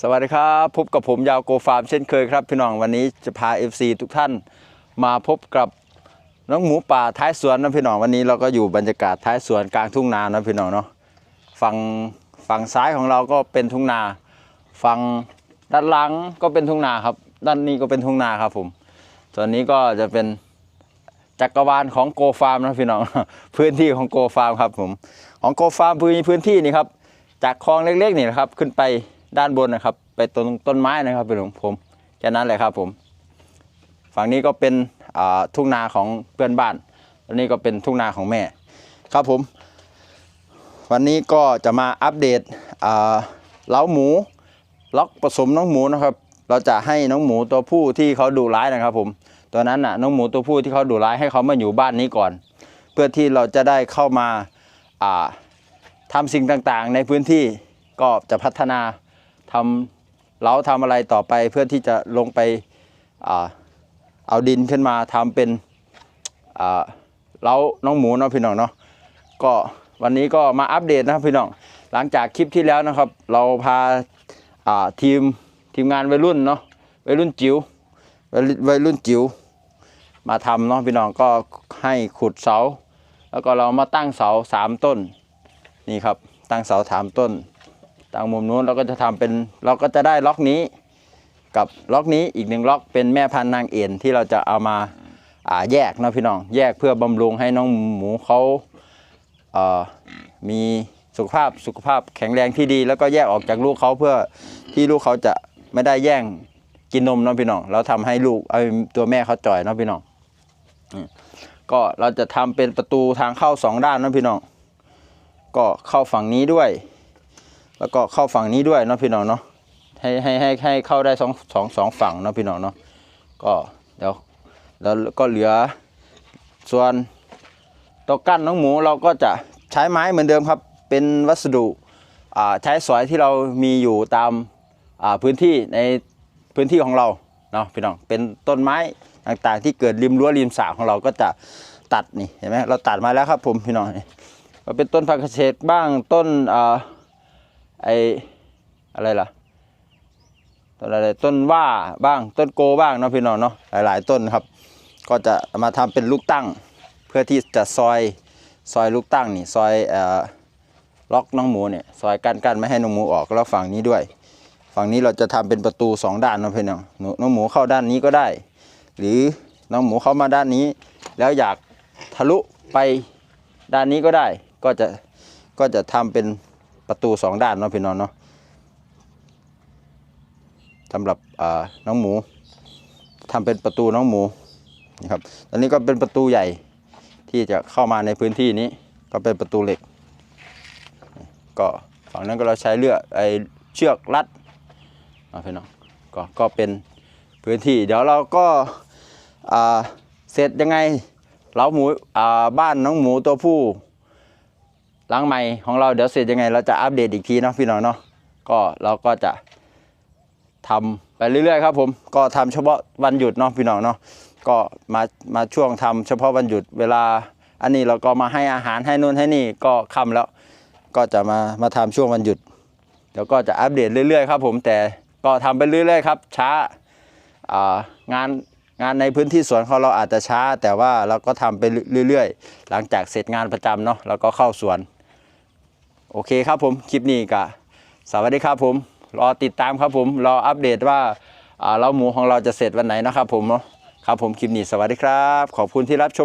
สวัสดีครับพบกับผมยาวโกฟาร์มเช่นเคยครับ พี่น้องวันนี้จะพา FC ทุกท่านมาพบกับน้องหมูป่าท้ายสวนนะพี่น้องวันนี้เราก็อยู่บรรยากาศท้ายสวนกลางทุ่งนานะพี่น้องเนาะฝั่งฝั่งซ้ายของเราก็เป็นทุ่งนาฝั่งด้านหลังก็เป็นทุ่งนาครับ ด้านนี้ก็เป็นทุ่งนาครับผมส่วนนี้ก็จะเป็นจักรวาลของโกฟาร์มนะพี่น้องพื้นที่ของโกฟาร์มครับผมของโกฟาร์มพื้นพื้นที่นี่ครับจากคลองเล็กๆนี่นะครับขึ้นไป ด้านบนนะครับ ไปต้นต้นไม้นะครับเป็นของผมแค่นั้นเลยครับผม ฝั่งนี้ก็เป็นทุ่งนาของเพื่อนบ้านอันนี้ก็เป็นทุ่งนาของแม่ ครับผม วันนี้ก็จะมาอัปเดตเล้าหมูล็อกผสมน้องหมูนะครับ เราจะให้น้องหมูตัวผู้ที่เขาดุร้ายนะครับผมตัวนั้นน่ะน้องหมูตัวผู้ที่เขาดุร้ายให้เขามาอยู่บ้านนี้ก่อน เพื่อที่เราจะได้เข้ามาอ่าทำสิ่งต่างๆ ในพื้นที่ก็จะพัฒนา ทำเล้าทำอะไรต่อไปเพื่อที่จะลงไปอเอาดินขึ้นมาทำเป็นเล้าน้องหมูเนาะพี่น้องเนาะก็วันนี้ก็มาอัปเดตนะครับพี่น้องหลังจากคลิปที่แล้วนะครับ เราพาาทีมทีมงานวัยรุ่นเนาะวัยรุ่นจิ๋ววัยรุ่นจิ๋วมาทำเนาะพี่น้องก็ให้ขุดเสา แล้วก็เรามาตั้งเสาสามต้นนี่ครับตั้งเสาถามต้น ตั้งมุมนู้นเราก็จะทำเป็นเราก็จะได้ล็อกนี้กับล็อกนี้อีกหนึ่งล็อกเป็นแม่พันธุ์นางเอ็นที่เราจะเอามาอ่าแยกนะพี่น้องแยกเพื่อบำรุงให้น้องหมูเขาเมีสุขภาพสุขภาพแข็งแรงที่ดี แล้วก็แยกออกจากลูกเขาเพื่อที่ลูกเขาจะไม่ได้แย่งกินนมเนาะพี่น้องเราทำให้ลูกไอตัวแม่เขาจ่อยเนาะพี่น้องก็เราจะทำเป็นประตูทางเข้าสองด้านนะพี่น้อง ก็เข้าฝั่งนี้ด้วย แล้วก็เข้าฝั่งนี้ด้วยเนาะพี่น้องเนาะให้ให้ให้ให้เข้าได้สองสองสองฝั่งเนาะพี่น้องเนาะก็เดี๋ยวแล้วก็เหลือส่วนตัวกั้นน้องหมูเราก็จะใช้ไม้เหมือนเดิมครับ เป็นวัสดุใช้สอยที่เรามีอยู่ตามาพื้นที่ในพื้นที่ของเราเนาะพี่น้องเป็นต้นไม้ต่างๆ ที่เกิดริมรั้วริมสระของเราก็จะตัดนี่เห็นไหมเราตัดมาแล้วครับผมพี่น้องก็เป็นต้นผักกระเฉดบ้างต้นอ่า ไออะไรล่ะต้นอะไรต้นว่าบ้างต้นโกบ้างเนาะพี่น้องเนาะหลาย ๆ ต้นครับ ก็จะมาทำเป็นลูกตั้ง เพื่อที่จะซอยซอยลูกตั้งนี่ซอยเอ่อล็อกน้องหมูเนี่ยซอยกั้นกันไม่ให้น้องหมูออกแล้วฝั่งนี้ด้วย ฝั่งนี้เราจะทำเป็นประตูสองด้านเนาะพี่น้องนูน้องหมูเข้าด้านนี้ก็ได้ หรือน้องหมูเข้ามาด้านนี้ แล้วอยากทะลุไปด้านนี้ก็ได้ ก็จะก็จะทำเป็น ประตูสองด้านเนาะพี่น้องเนาะสำหรับน้องหมูทำเป็นประตูน้องหมูนะครับตอนนี้ก็เป็นประตูใหญ่ที่จะเข้ามาในพื้นที่นี้ก็เป็นประตูเหล็ก ก็ฝั่งนั้นก็เราใช้เลือกไอเชือกรัดเอาพี่น้องก็ก็เป็นพื้นที่ เดี๋ยวเราก็เสร็จยังไงเล้าหมูบ้านน้องหมูตัวผู้ หลังใหม่ของเราเดี๋ยวเสร็จยังไง เราจะอัปเดตอีกทีเนาะพี่น้องเนาะก็เราก็จะทำไปเรื่อยๆครับผมก็ทำเฉพาะวันหยุดเนาะพี่น้องเนาะก็มามาช่วงทำเฉพาะวันหยุดเวลาอันนี้เราก็มาให้อาหารให้นู่นให้นี่ก็ค่ำแล้ว ก็จะมามาทำช่วงวันหยุดเดี๋ยวก็จะอัปเดตเรื่อยๆครับผมแต่ก็ทำไปเรื่อยๆครับช้าอ่างานงานในพื้นที่สวนของเราอาจจะช้า แต่ว่าเราก็ทำไปเรื่อยๆ หลังจากเสร็จงานประจำเนาะเราก็เข้าสวน โอเคครับผมคลิปนี้ก็สวัสดีครับผม รอติดตามครับผมรออัปเดตว่าอ่าเราหมูของเราจะเสร็จวันไหนนะครับผมเนาะครับผมคลิปนี้สวัสดีครับ ขอบคุณที่รับชม